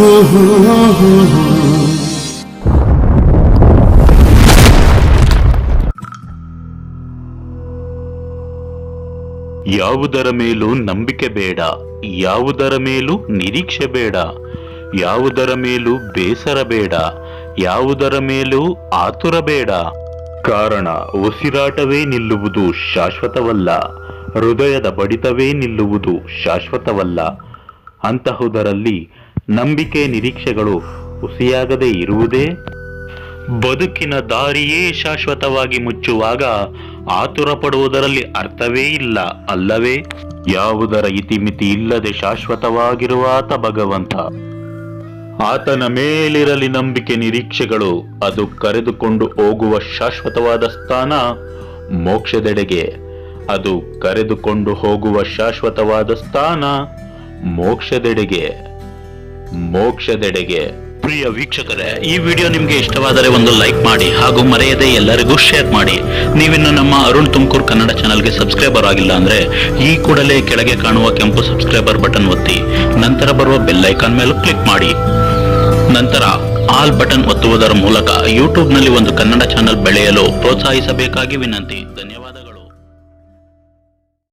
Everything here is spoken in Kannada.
ಯಾವುದರ ಮೇಲೂ ನಂಬಿಕೆ ಬೇಡ, ಯಾವುದರ ಮೇಲೂ ನಿರೀಕ್ಷೆ ಬೇಡ, ಯಾವುದರ ಮೇಲೂ ಬೇಸರ ಬೇಡ, ಯಾವುದರ ಮೇಲೂ ಆತುರ ಬೇಡ. ಕಾರಣ, ಉಸಿರಾಟವೇ ನಿಲ್ಲುವುದು ಶಾಶ್ವತವಲ್ಲ, ಹೃದಯದ ಬಡಿತವೇ ನಿಲ್ಲುವುದು ಶಾಶ್ವತವಲ್ಲ. ಅಂತಹುದರಲ್ಲಿ ನಂಬಿಕೆ ನಿರೀಕ್ಷೆಗಳು ಹುಸಿಯಾಗದೆ ಇರುವುದೇ? ಬದುಕಿನ ದಾರಿಯೇ ಶಾಶ್ವತವಾಗಿ ಮುಚ್ಚುವಾಗ ಆತುರ ಪಡುವುದರಲ್ಲಿ ಅರ್ಥವೇ ಇಲ್ಲ ಅಲ್ಲವೇ? ಯಾವುದರ ಇತಿಮಿತಿ ಇಲ್ಲದೆ ಶಾಶ್ವತವಾಗಿರುವ ಆತ ಭಗವಂತ. ಆತನ ಮೇಲಿರಲಿ ನಂಬಿಕೆ ನಿರೀಕ್ಷೆಗಳು, ಅದು ಕರೆದುಕೊಂಡು ಹೋಗುವ ಶಾಶ್ವತವಾದ ಸ್ಥಾನ ಮೋಕ್ಷದೆಡೆಗೆ. ಅದು ಕರೆದುಕೊಂಡು ಹೋಗುವ ಶಾಶ್ವತವಾದ ಸ್ಥಾನ ಮೋಕ್ಷದೆಡೆಗೆ. ಮೋಕ್ಷದೆಡೆಗೆ. ಪ್ರಿಯ ವೀಕ್ಷಕರೇ, ಈ ವಿಡಿಯೋ ನಿಮಗೆ ಇಷ್ಟವಾದರೆ ಒಂದು ಲೈಕ್ ಮಾಡಿ ಹಾಗೂ ಮರೆಯದೆ ಎಲ್ಲರಿಗೂ ಶೇರ್ ಮಾಡಿ. ನೀವಿನ್ನು ನಮ್ಮ ಅರುಣ್ ತುಮಕೂರ್ ಕನ್ನಡ ಚಾನಲ್ಗೆ ಸಬ್ಸ್ಕ್ರೈಬರ್ ಆಗಿಲ್ಲ ಅಂದ್ರೆ ಈ ಕೂಡಲೇ ಕೆಳಗೆ ಕಾಣುವ ಕೆಂಪು ಸಬ್ಸ್ಕ್ರೈಬರ್ ಬಟನ್ ಒತ್ತಿ, ನಂತರ ಬರುವ ಬೆಲ್ ಐಕಾನ್ ಮೇಲೂ ಕ್ಲಿಕ್ ಮಾಡಿ. ನಂತರ ಆಲ್ ಬಟನ್ ಒತ್ತುವುದರ ಮೂಲಕ ಯೂಟ್ಯೂಬ್ನಲ್ಲಿ ಒಂದು ಕನ್ನಡ ಚಾನಲ್ ಬೆಳೆಯಲು ಪ್ರೋತ್ಸಾಹಿಸಬೇಕಾಗಿ ವಿನಂತಿ. ಧನ್ಯವಾದ